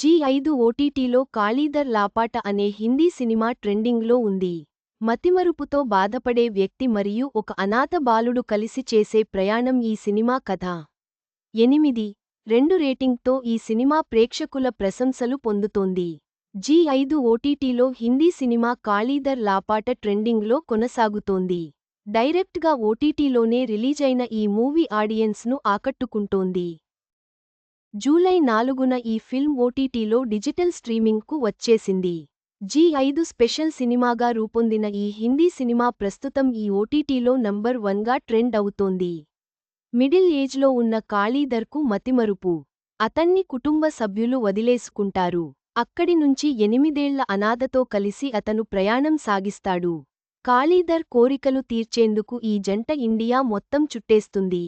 G ఐదు ఓటీటీలో కాళీధర్ లాపాట అనే హిందీ సినిమా ట్రెండింగ్లో ఉంది. మతిమరుపుతో బాధపడే వ్యక్తి మరియు ఒక అనాథ బాలుడు కలిసి చేసే ప్రయాణం ఈ సినిమా కథ. ఎనిమిది. రెండు రేటింగ్తో ఈ సినిమా ప్రేక్షకుల ప్రశంసలు పొందుతోంది. జీ ఐదు ఓటీటీలో హిందీ సినిమా కాళీధర్ లాపాట ట్రెండింగ్లో కొనసాగుతోంది. డైరెక్ట్గా ఓటీటీలోనే రిలీజైన ఈ మూవీ ఆడియన్స్ను ఆకట్టుకుంటోంది. జూలై నాలుగున ఈ ఫిల్మ్ ఓటీటీలో డిజిటల్ స్ట్రీమింగ్కు వచ్చేసింది. జీ ఐదు స్పెషల్ సినిమాగా రూపొందిన ఈ హిందీ సినిమా ప్రస్తుతం ఈ ఓటీటీలో నంబర్ వన్గా ట్రెండ్ అవుతోంది. మిడిల్ ఏజ్లో ఉన్న కాళీధర్కు మతిమరుపు. అతన్ని కుటుంబ సభ్యులు వదిలేసుకుంటారు. అక్కడి నుంచి ఎనిమిదేళ్ళ అనాథతో కలిసి అతను ప్రయాణం సాగిస్తాడు. కాళీధర్ కోరికలు తీర్చేందుకు ఈ జంట ఇండియా మొత్తం చుట్టేస్తుంది.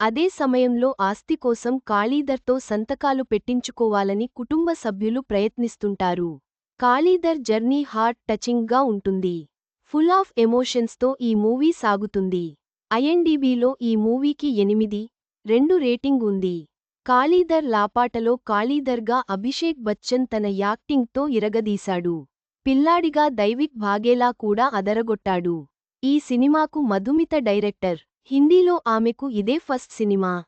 అదే సమయంలో ఆస్తి కోసం కాళీధర్తో సంతకాలు పెట్టించుకోవాలని కుటుంబ సభ్యులు ప్రయత్నిస్తుంటారు. కాళీధర్ జర్నీ హార్ట్ టచింగ్గా ఉంటుంది. ఫుల్ ఆఫ్ ఎమోషన్స్తో ఈ మూవీ సాగుతుంది. ఐఎన్డీబీలో ఈ మూవీకి ఎనిమిది రెండు రేటింగ్ ఉంది. కాళీధర్ లాపాటలో కాళీధర్గా అభిషేక్ బచ్చన్ తన యాక్టింగ్తో ఇరగదీశాడు. పిల్లాడిగా దైవిక్ భాగేలా కూడా అదరగొట్టాడు. ఈ సినిమాకు మధుమిత డైరెక్టర్ హిందీలో ఆమెకు ఇదే ఫస్ట్ సినిమా.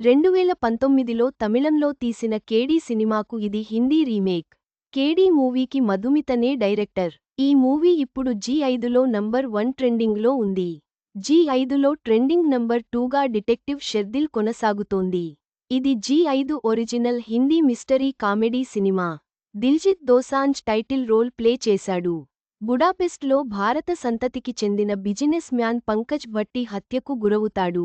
రెండువేల పంతొమ్మిదిలో తమిళంలో తీసిన కేడీ సినిమాకు ఇది హిందీ రీమేక్. కేడీ మూవీకి మధుమితనే డైరెక్టర్. ఈ మూవీ ఇప్పుడు జీ ఐదులో నంబర్ వన్ ట్రెండింగ్లో ఉంది. జీ ఐదులో ట్రెండింగ్ నంబర్ టూగా డిటెక్టివ్ షెర్దిల్ కొనసాగుతోంది. ఇది జీ ఐదు original Hindi mystery comedy cinema. Diljit Dosanjh title role play చేశాడు. బుడాపెస్ట్లో భారత సంతతికి చెందిన బిజినెస్ మ్యాన్ పంకజ్ భట్టి హత్యకు గురవుతాడు.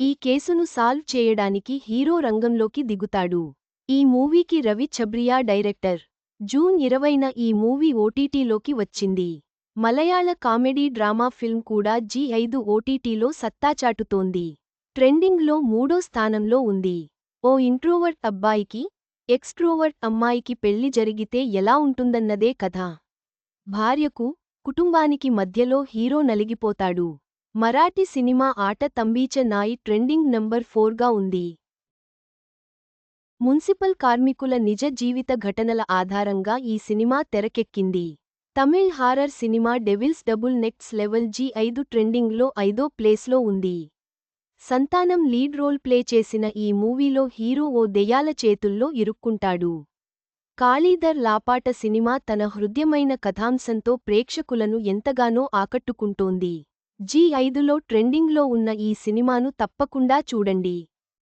ఈ కేసును సాల్వ్ చేయడానికి హీరో రంగంలోకి దిగుతాడు. ఈ మూవీకి రవి ఛబ్రియా డైరెక్టర్. జూన్ ఇరవైన ఈ మూవీ ఓటీటీలోకి వచ్చింది. మలయాళ కామెడీ డ్రామా ఫిల్మ్ కూడా జీ ఐదు ఓటీటీలో సత్తాచాటుతోంది ట్రెండింగ్లో మూడో స్థానంలో ఉంది. ఓ ఇంట్రోవర్ట్ అబ్బాయికి ఎక్స్ట్రోవర్ట్ అమ్మాయికి పెళ్ళి జరిగితే ఎలా ఉంటుందన్నదే కథ. భార్యకు కుటుంబానికి మధ్యలో హీరో నలిగిపోతాడు. మరాఠీ సినిమా ఆట తంబీచ నాయి ట్రెండింగ్ నంబర్ ఫోర్గా ఉంది. మున్సిపల్ కార్మికుల నిజ జీవిత ఘటనల ఆధారంగా ఈ cinema తెరకెక్కింది. Tamil horror cinema Devil's Double Next Level Zee ఐదు ట్రెండింగ్లో ఐదో ప్లేస్లో ఉంది. సంతానం లీడ్ రోల్ ప్లే చేసిన ఈ మూవీలో హీరో ఓ దెయ్యాల చేతుల్లో ఇరుక్కుంటాడు. కాళీధర్ లాపాట సినిమా తన హృద్యమైన కథాంశంతో ప్రేక్షకులను ఎంతగానో ఆకట్టుకుంటోంది. జీ ఐదులో ట్రెండింగ్లో ఉన్న ఈ సినిమాను తప్పకుండా చూడండి.